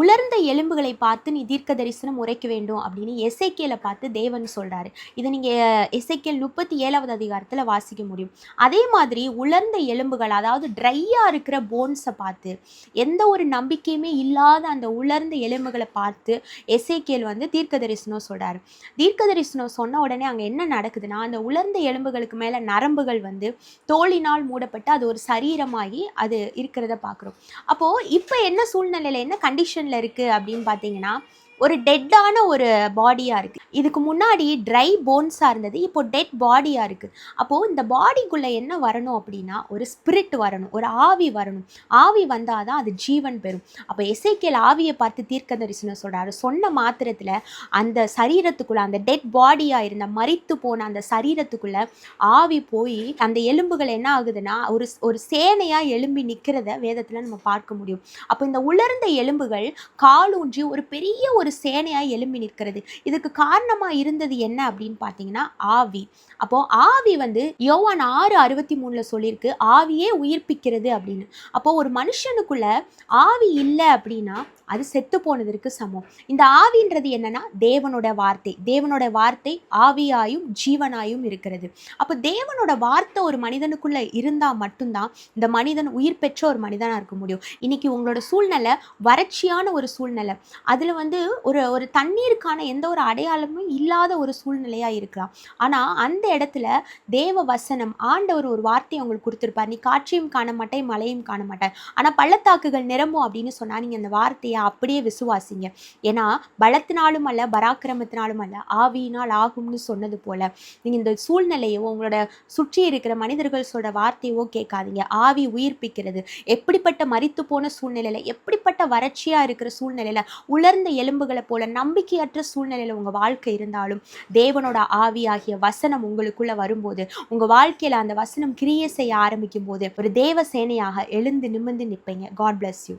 உலர்ந்த எலும்புகளை பார்த்து நீ தீர்க்க தரிசனம் உரைக்க வேண்டும் அப்படின்னு எசைக்கேலை பார்த்து தேவன் சொல்கிறாரு இதை நீங்கள் எசைக்கேல் முப்பத்தி ஏழாவது அதிகாரத்தில் வாசிக்க முடியும். அதே மாதிரி உலர்ந்த எலும்புகள் அதாவது ட்ரையாக இருக்கிற போன்ஸை பார்த்து எந்த ஒரு நம்பிக்கையுமே இல்லாத அந்த உலர்ந்த எலும்புகளை பார்த்து எசேக்கியேல் வந்து தீர்க்க தரிசனம் சொல்கிறார் தீர்க்க தரிசனம் சொன்ன உடனே அங்கே என்ன நடக்குதுன்னா அந்த உலர்ந்த எலும்புகளுக்கு மேலே நரம்புகள் வந்து தோளினால் மூடப்பட்டு அது ஒரு சரீரமாகி அது இருக்கிறத பார்க்குறோம். அப்போது இப்போ என்ன சூழ்நிலையில் என்ன கண்டிஷன் இருக்கு அப்படின்னு பார்த்தீங்கன்னா ஒரு டெட்டான ஒரு பாடியாக இருக்குது இதுக்கு முன்னாடி ட்ரை போன்ஸாக இருந்தது இப்போ டெட் பாடியாக இருக்குது அப்போது இந்த பாடிக்குள்ளே என்ன வரணும் அப்படின்னா ஒரு ஸ்பிரிட் வரணும் ஒரு ஆவி வரணும். ஆவி வந்தால் தான் அது ஜீவன் பெறும். அப்போ எசைக்கேல் ஆவியை பார்த்து தீர்க்க தரிசனம் சொல்கிறாரு சொன்ன மாத்திரத்தில் அந்த சரீரத்துக்குள்ளே அந்த டெட் பாடியாக இருந்த மரித்து போன அந்த சரீரத்துக்குள்ளே ஆவி போய் அந்த எலும்புகள் என்ன ஆகுதுன்னா ஒரு ஒரு சேனையாக எலும்பி நிற்கிறத வேதத்தில் நம்ம பார்க்க முடியும். அப்போ இந்த உலர்ந்த எலும்புகள் காலூன்றி ஒரு பெரிய ஒரு சேனையாக எழும்பி நிற்கிறது. இதுக்கு காரணமாக இருந்தது என்ன அப்படின்னு பார்த்தீங்கன்னா ஆவி. அப்போது ஆவி வந்து யோவான் ஆறு அறுபத்தி மூணில் சொல்லியிருக்கு ஆவியே உயிர்ப்பிக்கிறது அப்படின்னு. அப்போது ஒரு மனுஷனுக்குள்ள ஆவி இல்லை அப்படின்னா அது செத்து போனதற்கு சமம். இந்த ஆவின்றது என்னன்னா தேவனோட வார்த்தை. தேவனோட வார்த்தை ஆவியாயும் ஜீவனாயும் இருக்கிறது. அப்போ தேவனோட வார்த்தை ஒரு மனிதனுக்குள்ள இருந்தால் மட்டும்தான் இந்த மனிதன் உயிர் பெற்ற ஒரு மனிதனாக இருக்க முடியும். இன்னைக்கு உங்களோட சூழ்நிலை வறட்சியான ஒரு சூழ்நிலை. அதில் வந்து ஒரு ஒரு தண்ணீருக்கான எந்த ஒரு அடையாளமும் இல்லாத ஒரு சூழ்நிலையாக இருக்கலாம். ஆனால் அந்த இடத்துல தேவ வசனம் ஆண்டவர் ஒரு வார்த்தையை உங்களுக்கு கொடுத்துருப்பார். நீ காற்றையும் காண மாட்டேன் மழையும் காண மாட்டேன் ஆனால் பள்ளத்தாக்குகள் நிரம்பும் அப்படின்னு சொன்னால் நீங்கள் அந்த வார்த்தையை அப்படியே விசுவாசிங்க. ஏன்னா பலத்தினாலும் அல்ல பராக்கிரமத்தினாலும் அல்ல ஆவியினால் ஆகும்னு சொன்னது போல் நீங்கள் இந்த சூழ்நிலையோ உங்களோட சுற்றி இருக்கிற மனிதர்கள் சொல்கிற வார்த்தையோ கேட்காதீங்க. ஆவி உயிர்ப்பிக்கிறது. எப்படிப்பட்ட மறித்து போன சூழ்நிலையில் எப்படிப்பட்ட வறட்சியாக இருக்கிற சூழ்நிலையில் உலர்ந்த எலும்புகள் போல நம்பிக்கையற்ற சூழ்நிலையில் உங்கள் வாழ்க்கை இருந்தாலும் தேவனோட ஆவி ஆகிய வசனம் உங்களுக்குள்ள வரும்போது உங்கள் வாழ்க்கையில் அந்த வசனம் கிரியை செய்ய ஆரம்பிக்கும் போது ஒரு தேவ சேனையாக எழுந்து நிமிர்ந்து நிற்பீங்க. God bless you